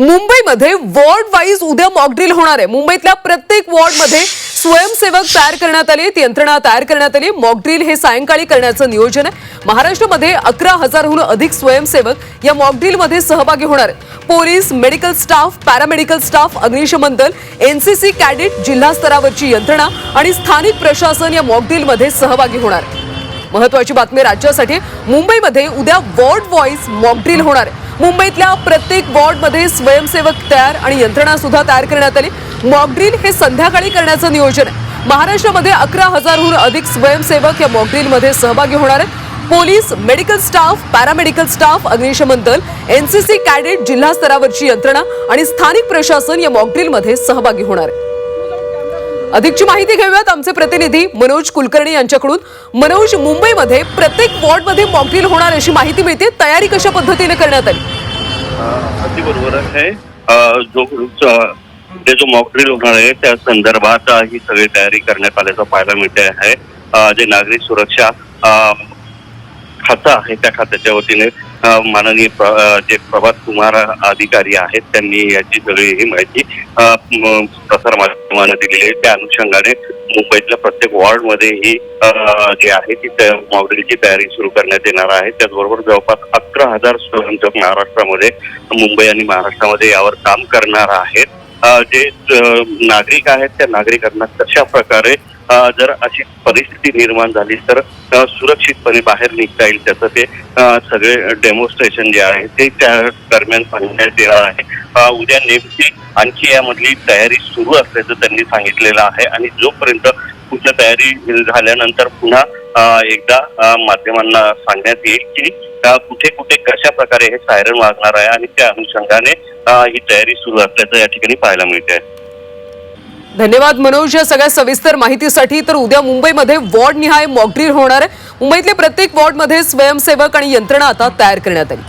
मुंबईमध्ये ward wise उद्या mock drill होणार आहे. मुंबईतल्या प्रत्येक वॉर्डमध्ये स्वयंसेवक तयार करण्यात आले यंत्रणा तयार करण्यात आली मॉकड्रिल हे सायंकाळी करण्याचं नियोजन आहे. महाराष्ट्रामध्ये अकरा हजारहून अधिक स्वयंसेवक या मॉकड्रिलमध्ये सहभागी होणार आहेत. Police medical staff paramedical staff अग्निशमन दल एनसीसी कॅडेट जिल्हा स्तरावरची यंत्रणा आणि स्थानिक प्रशासन या मॉकड्रिलमध्ये सहभागी होणार महत्वाची बातमी राज्यासाठी मुंबईमध्ये उद्या वॉर्ड वॉईस मॉकड्रिल होणार आहे. मुंबईतल्या प्रत्येक वॉर्डमध्ये स्वयंसेवक तयार आणि यंत्रणा सुद्धा तयार करण्यात आली. मॉकड्रिल हे संध्याकाळी करण्याचं नियोजन आहे. महाराष्ट्रामध्ये अकरा हजारहून अधिक स्वयंसेवक या मॉकड्रिलमध्ये सहभागी होणार आहेत. Police medical staff paramedical staff अग्निशमन दल एनसीसी कॅडेट जिल्हा स्तरावरची यंत्रणा आणि स्थानिक प्रशासन या मॉकड्रीलमध्ये सहभागी होणार आहे अधिकची माहिती घेऊयात आमचे प्रतिनिधी मनोज कुलकर्णी यांच्याकडून. मनोज मुंबईमध्ये प्रत्येक वॉर्डमध्ये मॉकड्रिल होणार अशी माहिती मिळते. तयारी कशा पद्धतीने करण्यात आली? अगदी बरोबर आहे. जो ते जो मॉकड्रिल होणार आहे त्या संदर्भात ही सगळी तयारी करण्यात आल्याचं पाहायला मिळते आहे. जे नागरिक सुरक्षा खातं आहे त्या खात्याच्या वतीने माननीय जे प्रभात कुमार अधिकारी आहेत त्यांनी याची सगळी ही माहिती प्रसार म- दिलेली आहे. त्या अनुषंगाने मुंबईतल्या प्रत्येक वॉर्डमध्ये ही जे आहे ती मॉडेलची तयारी सुरू करण्यात येणार आहे. त्याचबरोबर जवळपास सतरा हजार स्वयंसेवक महाराष्ट्रामध्ये मुंबई आणि महाराष्ट्रामध्ये यावर काम करणार आहेत. जे नागरिक आहेत त्या नागरिकांना कशा प्रकारे जर अशी परिस्थिती निर्माण झाली तर सुरक्षितपणे बाहेर निघता येईल त्याचं ते सगळे डेमॉन्स्ट्रेशन जे आहे ते त्या दरम्यान पाहण्यात येणार आहे. उद्या नेमकी आणखी यामधली तयारी सुरू असल्याचं त्यांनी सांगितलेलं आहे आणि जोपर्यंत पुढच्या तयारी झाल्यानंतर पुन्हा एकदा माध्यमांना सांगण्यात येईल की कुठे कुठे कशा प्रकारे हे सायरन वाजणार आहे आणि त्या अनुषंगाने ही तयारी सुरू असल्याचं या ठिकाणी पाहायला मिळते धन्यवाद मनोज या सगळ्या सविस्तर माहितीसाठी. तर उद्या मुंबईमध्ये वॉर्ड निहाय मॉकड्रील होणार आहे. मुंबईतल्या प्रत्येक वॉर्डमध्ये स्वयंसेवक आणि यंत्रणा आता तयार करण्यात आली.